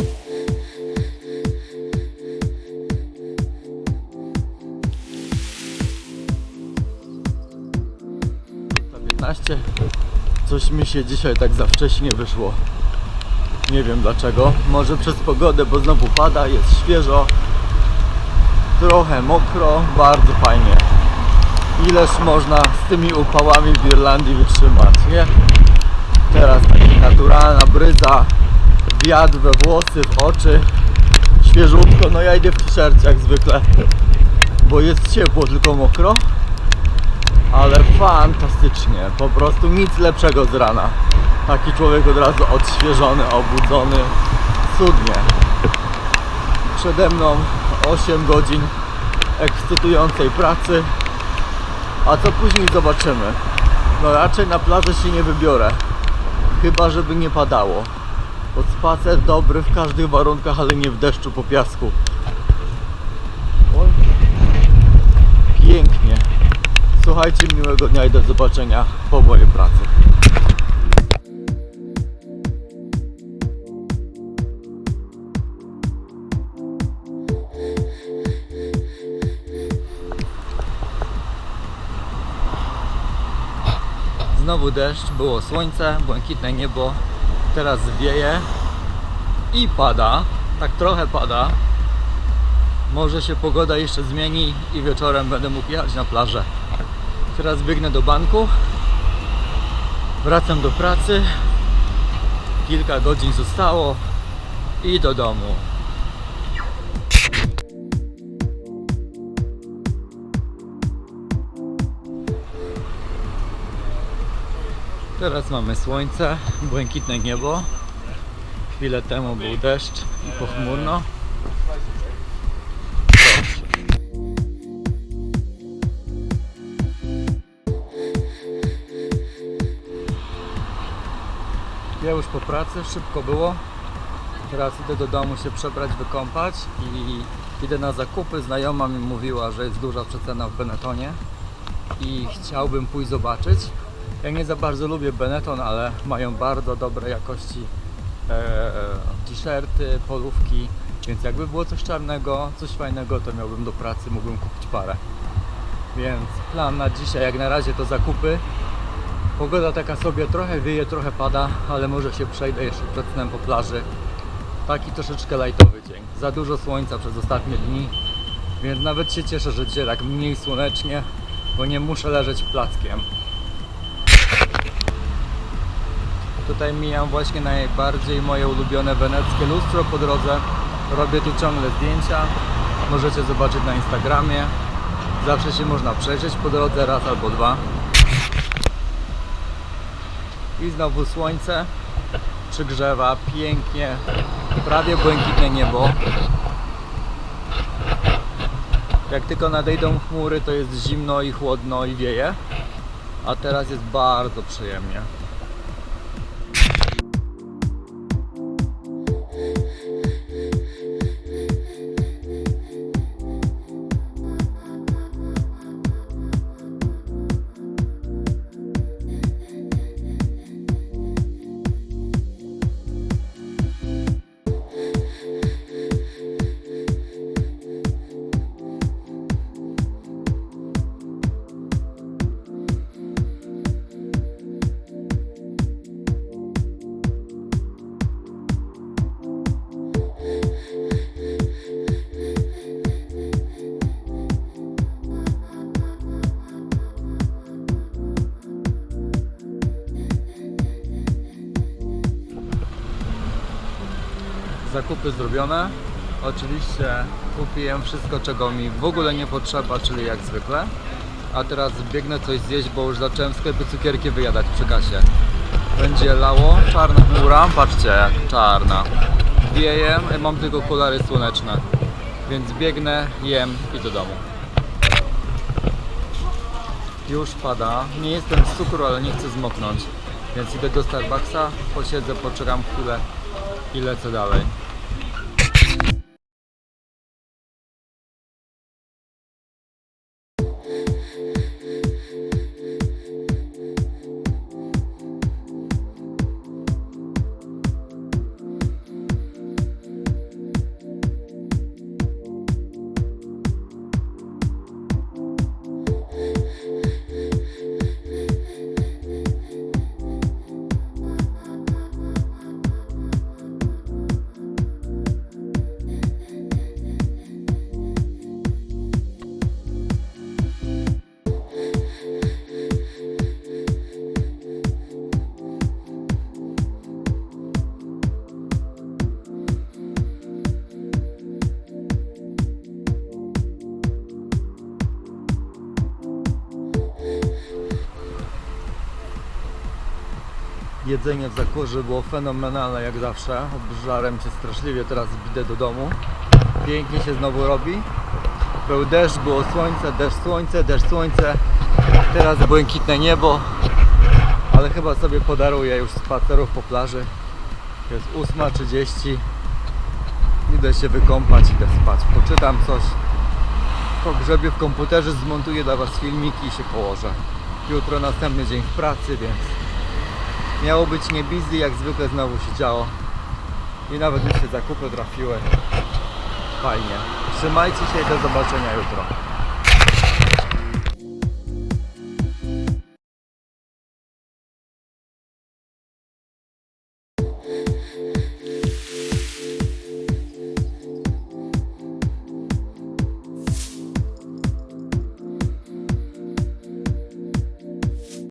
Na 15. Coś mi się dzisiaj tak za wcześnie wyszło. Nie wiem dlaczego. Może przez pogodę, bo znowu pada, jest świeżo. Trochę mokro, bardzo fajnie. Ileż można z tymi upałami w Irlandii wytrzymać, nie? Teraz taka naturalna bryza, wiatr we włosy, w oczy, świeżutko. No ja idę w t-shircie jak zwykle, bo jest ciepło, tylko mokro ale fantastycznie, po prostu nic lepszego z rana. Taki człowiek od razu odświeżony, obudzony, cudnie. Przede mną 8 godzin ekscytującej pracy, a co później zobaczymy. No raczej na plażę się nie wybiorę, chyba żeby nie padało. Bo spacer dobry w każdych warunkach, ale nie w deszczu po piasku. Oj. Pięknie. Słuchajcie, miłego dnia i do zobaczenia po mojej pracy. Znowu deszcz, było słońce, błękitne niebo, teraz wieje i pada, tak trochę pada. Może się pogoda jeszcze zmieni i wieczorem będę mógł jechać na plażę. Teraz biegnę do banku. Wracam do pracy. Kilka godzin zostało i do domu. Teraz mamy słońce, błękitne niebo. Chwilę temu był deszcz i pochmurno. Ja już po pracy, szybko było. Teraz idę do domu się przebrać, wykąpać i idę na zakupy. Znajoma mi mówiła, że jest duża przecena w Benettonie i chciałbym pójść zobaczyć. Ja nie za bardzo lubię Benetton, ale mają bardzo dobre jakości e, t-shirty, polówki, więc jakby było coś czarnego, coś fajnego, to miałbym do pracy, mógłbym kupić parę. Więc plan na dzisiaj, jak na razie to zakupy. Pogoda taka sobie, trochę wieje, trochę pada, ale może się przejdę jeszcze przed snem po plaży. Taki troszeczkę lajtowy dzień. Za dużo słońca przez ostatnie dni, więc nawet się cieszę, że dzisiaj tak mniej słonecznie, bo nie muszę leżeć plackiem. Tutaj mijam właśnie najbardziej moje ulubione weneckie lustro po drodze. Robię tu ciągle zdjęcia. Możecie zobaczyć na Instagramie. Zawsze się można przejrzeć po drodze raz albo dwa. I znowu słońce przygrzewa pięknie, prawie błękitne niebo. Jak tylko nadejdą chmury, to jest zimno i chłodno i wieje. A teraz jest bardzo przyjemnie. Zakupy zrobione. Oczywiście kupiłem wszystko, czego mi w ogóle nie potrzeba, czyli jak zwykle. A teraz biegnę coś zjeść, bo już zacząłem w sklepie cukierki wyjadać przy kasie. Będzie lało, czarna chmura, patrzcie jak czarna. Wieje, mam tylko okulary słoneczne. Więc biegnę, jem i do domu. Już pada. Nie jestem z cukru, ale nie chcę zmoknąć. Więc idę do Starbucksa, posiedzę, poczekam chwilę i lecę dalej. Jedzenie w Zakurze było fenomenalne jak zawsze. Obżarłem się straszliwie, teraz idę do domu. Pięknie się znowu robi. Był deszcz, było słońce, deszcz, słońce, deszcz, słońce. Teraz błękitne niebo. Ale chyba sobie podaruję już spacerów po plaży. Jest 8.30. Idę się wykąpać, idę spać. Poczytam coś. Pogrzebię w komputerze, zmontuję dla Was filmiki i się położę. Jutro następny dzień w pracy, więc miało być nie busy, jak zwykle znowu się działo. I nawet mi się zakupy trafiły. Fajnie. Trzymajcie się i do zobaczenia jutro.